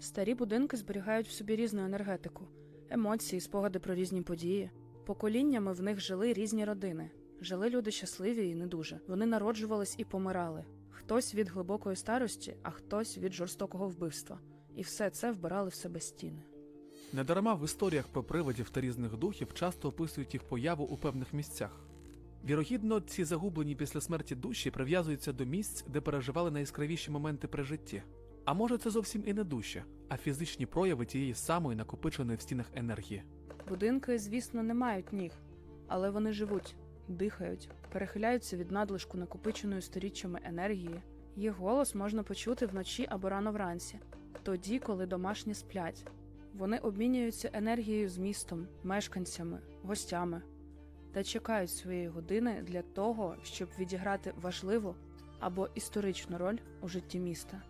Старі будинки зберігають в собі різну енергетику, емоції, спогади про різні події. Поколіннями в них жили різні родини. Жили люди щасливі і не дуже. Вони народжувались і помирали. Хтось від глибокої старості, а хтось від жорстокого вбивства. І все це вбирали в себе стіни. Недарма в історіях про привидів та різних духів часто описують їх появу у певних місцях. Вірогідно, ці загублені після смерті душі прив'язуються до місць, де переживали найяскравіші моменти при житті. А може, це зовсім і не душі, а фізичні прояви тієї самої накопиченої в стінах енергії. Будинки, звісно, не мають ніг, але вони живуть, дихають, перехиляються від надлишку накопиченої сторіччями енергії. Їх голос можна почути вночі або рано вранці, тоді, коли домашні сплять. Вони обмінюються енергією з містом, мешканцями, гостями та чекають своєї години для того, щоб відіграти важливу або історичну роль у житті міста.